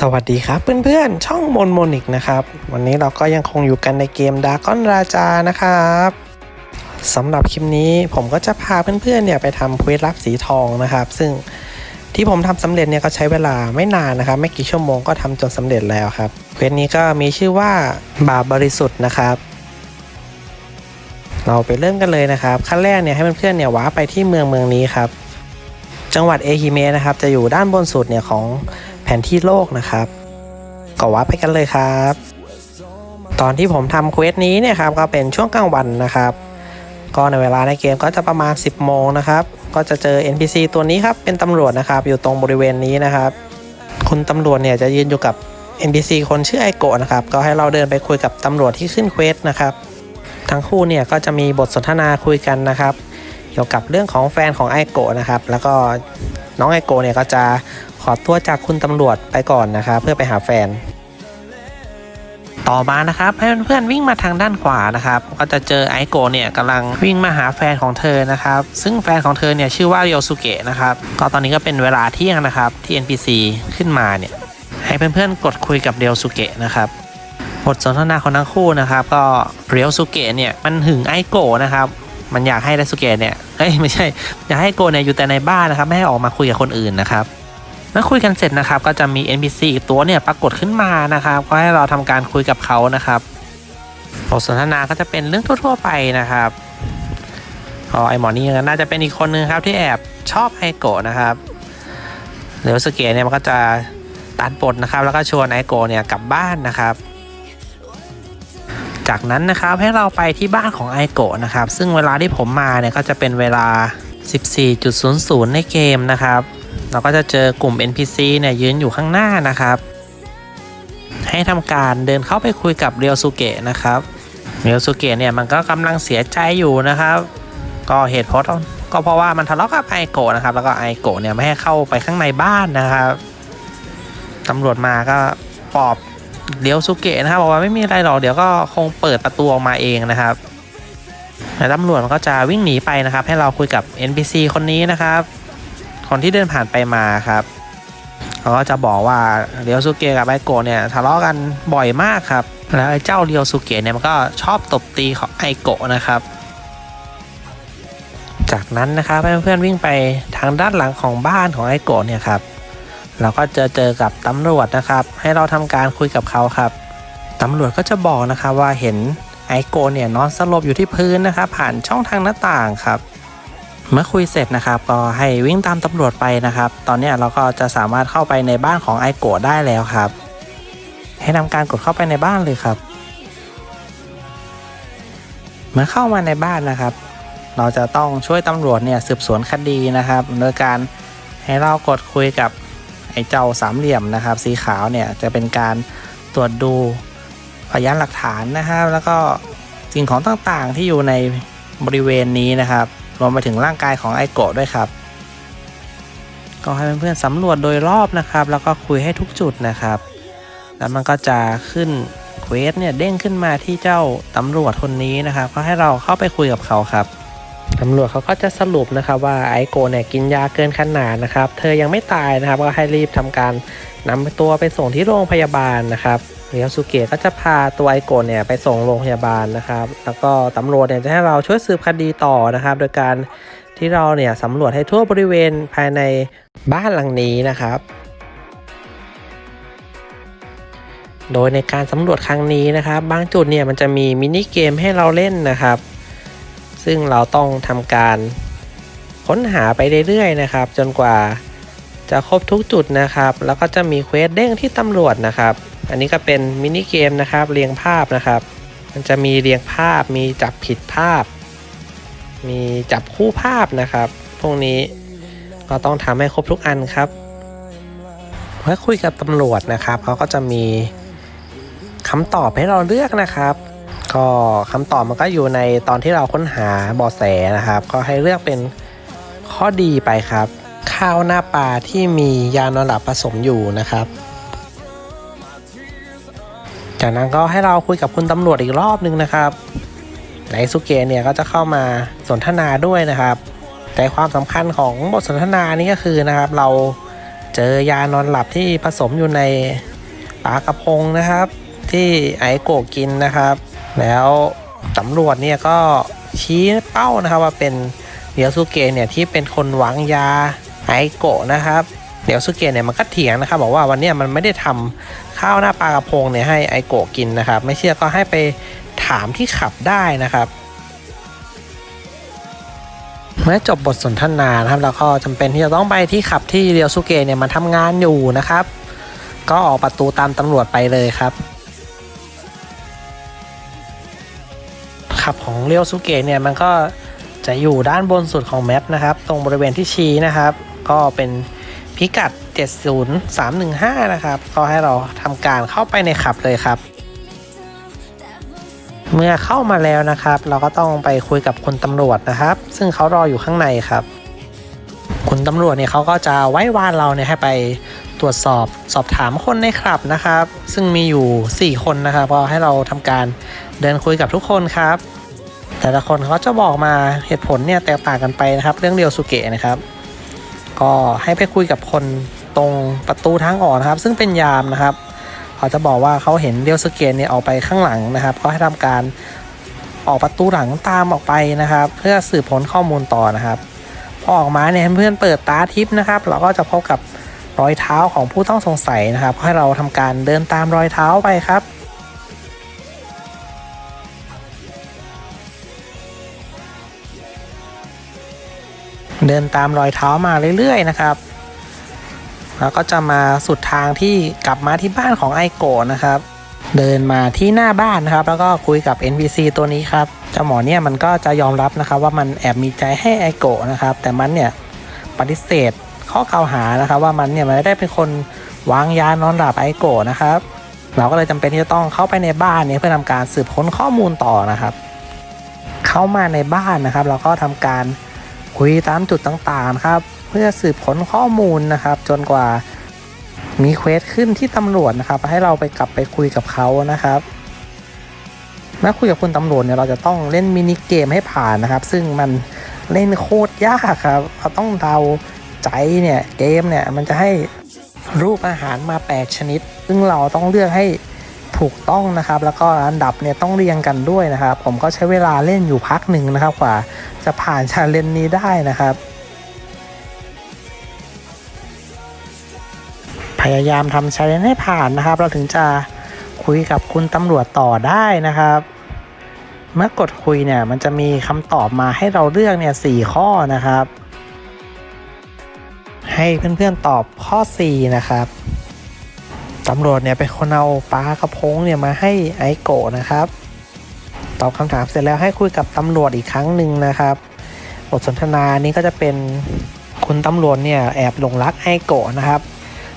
สวัสดีครับเพื่อนๆ ช่องมนโมนิกนะครับ วันนี้เราก็ยังคงอยู่กันในเกมดากอนราจานะครับสำหรับคลิปนี้ผมก็จะพาเพื่อนๆเนี่ยไปทำเควสลับสีทองนะครับ ซึ่งที่ผมทำสำเร็จเนี่ยก็ใช้เวลาไม่นานนะครับ ไม่กี่ชั่วโมงก็ทำจนสำเร็จแล้วครับเควสนี้ก็มีชื่อว่าบาบริสุทธิ์นะครับ เราไปเริ่มกันเลยนะครับขั้นแรกเนี่ยให้เพื่อนๆเนี่ยว้าไปที่เมืองเมืองนี้ครับ จังหวัดเอฮิเมะนะครับจะอยู่ด้านบนสุดเนี่ยของ แผนที่โลกนะครับ ก็ว้าไปกันเลยครับ ตอนที่ผมทำเควสนี้เนี่ยครับก็เป็นช่วงกลางวันนะครับ ก็ในเวลาในเกมก็จะประมาณ 10 โมงนะครับ ก็จะเจอ NPC ตัวนี้ครับเป็นตำรวจนะครับ อยู่ตรงบริเวณนี้นะครับ คุณตำรวจเนี่ยจะยืนอยู่กับ NPC คนชื่อไอโกะนะครับ ก็ให้เราเดินไปคุยกับตำรวจที่ขึ้นเควสนะครับ ทั้งคู่เนี่ยก็จะมีบทสนทนาคุยกันนะครับ เกี่ยวกับเรื่องของแฟนของไอโกะนะครับ แล้วก็น้องไอโกะเนี่ยก็จะ ขอตัวจากคุณตำรวจไปก่อนนะครับเพื่อไปหาแฟน ต่อมานะครับให้เพื่อนๆวิ่งมาทางด้านขวานะครับ ก็จะเจอไอโกะเนี่ยกำลังวิ่งมาหาแฟนของเธอนะครับ ซึ่งแฟนของเธอเนี่ยชื่อว่าเรียวสุเกะนะครับก็ตอนนี้ก็เป็นเวลาเที่ยงนะครับที่ NPC ขึ้นมาเนี่ยให้เพื่อนๆกดคุยกับเรียวสุเกะนะครับบทสนทนาของทั้งคู่นะครับ ก็เรียวสุเกะเนี่ยมันหึงไอโกะนะครับมันอยากให้ไดสุเกะเนี่ยเอ้ยไม่ใช่ อยากให้โกะเนี่ยอยู่แต่ในบ้านนะครับ ไม่ให้ออกมาคุยกับคนอื่นนะครับ เมื่อคุยกันเสร็จนะครับ ก็จะมี NPC อีกตัวเนี่ยปรากฏขึ้นมานะครับก็ให้เราทำการคุยกับเขานะครับบทสนทนาก็จะเป็นเรื่องทั่ว ๆ ไปนะครับอ๋อไอหมอนี่น่าจะเป็นอีกคนนึงครับที่แอบชอบไอโกะนะครับเดี๋ยวสเกตเนี่ยมันก็จะตัดบทนะครับ แล้วก็ชวนไอโกะเนี่ยกลับบ้านนะครับจากนั้นนะครับให้เราไปที่บ้านของไอโกะนะครับ ซึ่งเวลาที่ผมมาเนี่ยก็จะเป็นเวลา 14.00 ในเกมนะครับ เราก็จะเจอกลุ่ม NPC เนี่ยยืนอยู่ข้างหน้านะครับ ให้ทำการเดินเข้าไปคุยกับเรียวสุเกะนะครับเรียวสุเกะเนี่ยมันก็กำลังเสียใจอยู่นะครับ ก็เหตุเพราะก็เพราะว่ามันทะเลาะกับไอโกะนะครับ แล้วก็ไอโกะเนี่ยไม่ให้เข้าไปข้างในบ้านนะครับตำรวจมาก็ปอบเรียวสุเกะนะครับบอกว่าไม่มีอะไรหรอกเดี๋ยวก็คงเปิดประตูออกมาเองนะครับแต่ตำรวจมันก็จะวิ่งหนีไปนะครับ ให้เราคุยกับ NPC คนนี้นะครับ คนที่เดินผ่านไปมาครับเขาก็จะบอกว่าเรียวสุเกะกับไอโกะเนี่ยทะเลาะกันบ่อยมากครับแล้วไอ้เจ้าเรียวสุเกะเนี่ยมันก็ชอบตบตีของไอโกะนะครับ จากนั้นนะครับเพื่อนๆวิ่งไปทางด้านหลังของบ้านของไอโกะเนี่ยครับเราก็เจอเจอกับตำรวจนะครับ ให้เราทำการคุยกับเขาครับตำรวจก็จะบอกนะครับว่าเห็นไอโกะเนี่ยนอนสลบอยู่ที่พื้นนะครับผ่านช่องทางหน้าต่างครับ เมื่อคุยเสร็จนะครับ ก็ให้วิ่งตามตำรวจไปนะครับ ตอนนี้เราก็จะสามารถเข้าไปในบ้านของไอโกะได้แล้วครับ ให้ทำการกดเข้าไปในบ้านเลยครับ เมื่อเข้ามาในบ้านนะครับ เราจะต้องช่วยตำรวจเนี่ยสืบสวนคดีนะครับโดยการให้เรากดคุยกับไอ้เจ้าสามเหลี่ยมนะครับ สีขาวเนี่ยจะเป็นการตรวจดูพยานหลักฐานนะครับ แล้วก็สิ่งของต่างๆที่อยู่ในบริเวณนี้นะครับ รวมไปถึงร่างกายของไอโกะด้วยครับ ก็ให้เพื่อนๆสำรวจโดยรอบนะครับ แล้วก็คุยให้ทุกจุดนะครับ แล้วมันก็จะขึ้นเควสเนี่ยเด้งขึ้นมาที่เจ้าตำรวจคนนี้นะครับก็ให้เราเข้าไปคุยกับเขาครับตำรวจเขาก็จะสรุปนะครับว่าไอโกเนี่ยกินยาเกินขนาดนะครับ เธอยังไม่ตายนะครับ ก็ให้รีบทำการนำตัวไปส่งที่โรงพยาบาลนะครับ เรียวสุเกะก็จะพาตัวไอโกะเนี่ยไปส่งโรงพยาบาลนะครับ แล้วก็ตำรวจเนี่ยจะให้เราช่วยสืบคดีต่อนะครับ โดยการที่เราเนี่ยสำรวจให้ทั่วบริเวณภายในบ้านหลังนี้นะครับ โดยในการสำรวจครั้งนี้นะครับ บางจุดเนี่ยมันจะมีมินิเกมให้เราเล่นนะครับ ซึ่งเราต้องทำการค้นหาไปเรื่อยๆนะครับ จนกว่าจะครบทุกจุดนะครับ แล้วก็จะมีเควสเด้งที่ตำรวจนะครับ อันนี้ก็เป็นมินิเกมนะครับเรียงภาพนะครับ มันจะมีเรียงภาพ มีจับผิดภาพ มีจับคู่ภาพนะครับ พวกนี้ก็ต้องทำให้ครบทุกอันครับเมื่อคุยกับตำรวจนะครับเขาก็จะมีคำตอบให้เราเลือกนะครับ ก็คำตอบมันก็อยู่ในตอนที่เราค้นหาเบาะแสนะครับ ก็ให้เลือกเป็นข้อดีไปครับ ข้าวหน้าปลาที่มียานอนหลับผสมอยู่นะครับ จากนั้นก็ให้เราคุยกับคุณตำรวจอีกรอบนึงนะครับไนสุเกะเนี่ยก็จะเข้ามาสนทนาด้วยนะครับ แต่ความสำคัญของบทสนทนานี้ก็คือนะครับ เราเจอยานอนหลับที่ผสมอยู่ในปลากระพงนะครับ ที่ไอโกะกินนะครับ แล้วตำรวจเนี่ยก็ชี้เป้านะครับว่าเป็นเดียวสุเกะเนี่ยที่เป็นคนวางยาไอโกะนะครับ เดี๋ยวสุเกะเนี่ยมันก็เถียงนะครับบอกว่าวันนี้มันไม่ได้ทำข้าวหน้าปลากระพงเนี่ยให้ไอโกะกินนะครับ ไม่เชื่อก็ให้ไปถามที่ขับได้นะครับเมื่อจบบทสนทนานะครับแล้วก็จำเป็นที่จะต้องไปที่ขับที่เรียวสุเกะเนี่ยมันทำงานอยู่นะครับ ก็ออกประตูตามตำรวจไปเลยครับขับของเรียวสุเกะเนี่ยมันก็จะอยู่ด้านบนสุดของแมปนะครับ ตรงบริเวณที่ชี้นะครับ ก็เป็น พิกัด 70315 นะครับก็ให้เราทำการเข้าไปในขับเลยครับ เมื่อเข้ามาแล้วนะครับ เราก็ต้องไปคุยกับคุณตำรวจนะครับ ซึ่งเขารออยู่ข้างในครับ คุณตำรวจเนี่ยเขาก็จะไว้วานเราเนี่ยให้ไปตรวจสอบสอบถามคนในคลับนะครับ ซึ่งมีอยู่ 4 คนนะครับก็ให้เราทำการเดินคุยกับทุกคนครับ แต่ละคนเขาจะบอกมาเหตุผลเนี่ยแตกต่างกันไปนะครับ เรื่องเรียวสุเกะนะครับ ก็ให้ไปคุยกับคนตรงประตูทางออกนะครับ ซึ่งเป็นยามนะครับเขาจะบอกว่าเขาเห็นเรียวสเกะเนี่ยออกไปข้างหลังนะครับ ก็ให้ทำการออกประตูหลังตามออกไปนะครับ เพื่อสืบผลข้อมูลต่อนะครับ พอออกมาเนี่ยเพื่อนเปิดตาทิปนะครับ เราก็จะพบกับรอยเท้าของผู้ต้องสงสัยนะครับ ให้เราทำการเดินตามรอยเท้าไปครับ เดินตามรอยเท้ามาเรื่อยๆนะครับ แล้วก็จะมาสุดทางที่กลับมาที่บ้านของไอโกะนะครับ เดินมาที่หน้าบ้านนะครับ แล้วก็คุยกับ NPC ตัวนี้ครับเจ้าหมอเนี่ยมันก็จะยอมรับนะครับ ว่ามันแอบมีใจให้ไอโกะนะครับ แต่มันเนี่ยปฏิเสธข้อกล่าวหานะครับ ว่ามันเนี่ยมันไม่ได้เป็นคนวางยานอนหลับไอโกะนะครับ เราก็เลยจำเป็นที่จะต้องเข้าไปในบ้านเนี่ยเพื่อทำการสืบค้นข้อมูลต่อนะครับ เข้ามาในบ้านนะครับ เราก็ทำการ คุยตามจุดต่างๆครับ เพื่อสืบค้นข้อมูลนะครับ จนกว่ามีเควสขึ้นที่ตำรวจนะครับ ให้เราไปกลับไปคุยกับเขานะครับเมื่อคุยกับคุณตำรวจเนี่ยเราจะต้องเล่นมินิเกมให้ผ่านนะครับ ซึ่งมันเล่นโคตรยากครับเราต้องเดาใจเนี่ยเกมเนี่ยมันจะให้รูปอาหารมา 8 ชนิด ซึ่งเราต้องเลือกให้ ถูกต้องนะครับ แล้วก็อันดับเนี่ยต้องเรียงกันด้วยนะครับ ผมก็ใช้เวลาเล่นอยู่พักหนึ่งนะครับกว่า จะผ่านชาเลนจ์นี้ได้นะครับพยายามทำชาเลนจ์ให้ผ่านนะครับ เราถึงจะคุยกับคุณตำรวจต่อได้นะครับ เมื่อกดคุยเนี่ยมันจะมีคำตอบมาให้เราเลือกเนี่ยสข้อนะครับ ให้เพื่อนๆตอบข้อ 4 นะครับ ตำรวจเนี่ยเป็นคนเอาปลากระพงเนี่ยมาให้ไอโกะนะครับ ตอบคำถามเสร็จแล้วให้คุยกับตำรวจอีกครั้งหนึ่งนะครับ บทสนทนานี้ก็จะเป็นคุณตำรวจเนี่ยแอบหลงรักไอโกะนะครับ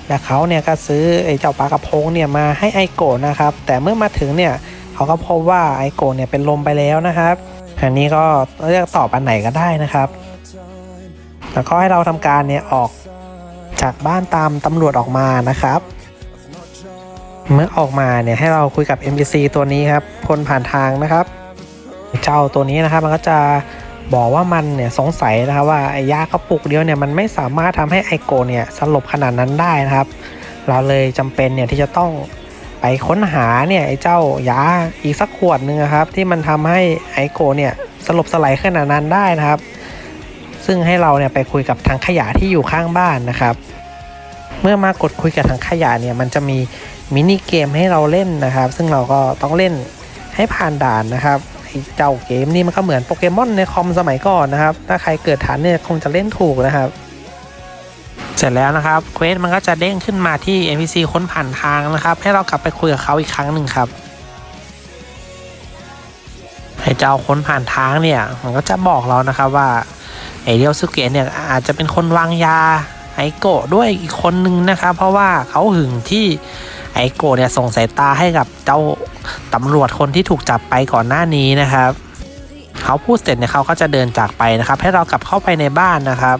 และเขาเนี่ยก็ซื้อไอเจ้าปลากระพงเนี่ยมาให้ไอโกะนะครับ แต่เมื่อมาถึงเนี่ยเขาก็พบว่าไอโกะเนี่ยเป็นลมไปแล้วนะครับอันนี้ก็เลือกตอบอันไหนก็ได้นะครับ แล้วก็ให้เราทำการเนี่ยออกจากบ้านตามตำรวจออกมานะครับ เมื่อออกมาเนี่ยให้เราคุยกับ NPC ตัวนี้ครับคนผ่านทางนะครับ เจ้าตัวนี้นะครับมันก็จะบอกว่ามันเนี่ยสงสัยนะครับว่าไอ้ยากระปุกเดียวเนี่ยมันไม่สามารถทำให้ไอโกเนี่ยสลบขนาดนั้นได้นะครับ เราเลยจำเป็นเนี่ยที่จะต้องไปค้นหาเนี่ยไอ้เจ้ายาอีกสักขวดหนึ่งครับ ที่มันทำให้ไอโกเนี่ยสลบสลายขนาดนั้นได้นะครับ ซึ่งให้เราเนี่ยไปคุยกับทางขยะที่อยู่ข้างบ้านนะครับ เมื่อมากดคุยกับทางขยะเนี่ยมันจะมี มินิเกมให้เราเล่นนะครับ ซึ่งเราก็ต้องเล่นให้ผ่านด่านนะครับไอเจ้าเกมนี่มันก็เหมือนโปเกมอนในคอมสมัยก่อนนะครับ ถ้าใครเกิดทันเนี่ยคงจะเล่นถูกนะครับ เสร็จแล้วนะครับเควสมันก็จะเด้งขึ้นมาที่ NPC ค้นผ่านทางนะครับ ให้เรากลับไปคุยกับเขาอีกครั้งหนึ่งครับไอ้เจ้าค้นผ่านทางเนี่ยมันก็จะบอกเรานะครับว่าไอเดียวสุเกะเนี่ยอาจจะเป็นคนวางยาไอโกะด้วยอีกคนนึงนะครับ เพราะว่าเขาหึงที่ ไอโกเนี่ยส่งสายตาให้กับเจ้าตำรวจคนที่ถูกจับไปก่อนหน้านี้นะครับเขาพูดเสร็จเนี่ยเขาก็จะเดินจากไปนะครับ ให้เรากลับเข้าไปในบ้านนะครับ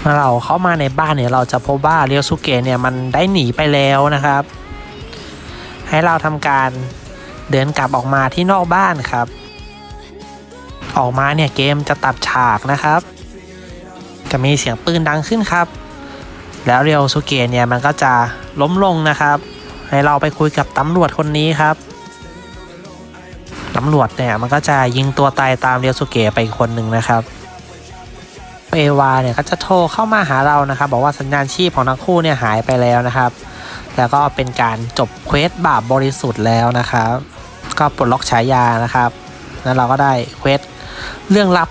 เมื่อเราเข้ามาในบ้านเนี่ยเราจะพบว่าเรียวสุเกะเนี่ยมันได้หนีไปแล้วนะครับ ให้เราทำการเดินกลับออกมาที่นอกบ้านครับ ออกมาเนี่ยเกมจะตัดฉากนะครับ จะมีเสียงปืนดังขึ้นครับ แล้วเรียวสุเกะเนี่ยมันก็จะ ล้มลงนะครับ ให้เราไปคุยกับตำรวจคนนี้ครับตำรวจเนี่ยมันก็จะยิงตัวตายตามเรียวสุเกะไปคนหนึ่งนะครับเอวาเนี่ยก็จะโทรเข้ามาหาเรานะครับ บอกว่าสัญญาณชีพของทั้งคู่เนี่ยหายไปแล้วนะครับ แล้วก็เป็นการจบเควสบาปบริสุทธิ์แล้วนะครับ ก็ปลดล็อกฉายานะครับ แล้วเราก็ได้เควสเรื่องลับ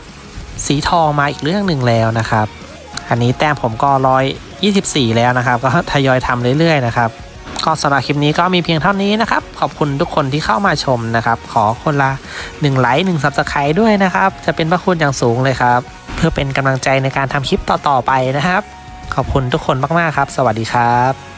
สีทองมาอีกเรื่องหนึ่งแล้วนะครับ อันนี้แต้มผมก็ร้อย ยี่สิบสี่แล้วนะครับ ก็ทยอยทำเรื่อยๆนะครับก็สำหรับคลิปนี้ก็มีเพียงเท่านี้นะครับ ขอบคุณทุกคนที่เข้ามาชมนะครับ ขอคนละ1ไลค์1 Subscribe ด้วยนะครับ จะเป็นพระคุณอย่างสูงเลยครับ เพื่อเป็นกำลังใจในการทำคลิปต่อๆไปนะครับ ขอบคุณทุกคนมากๆครับ สวัสดีครับ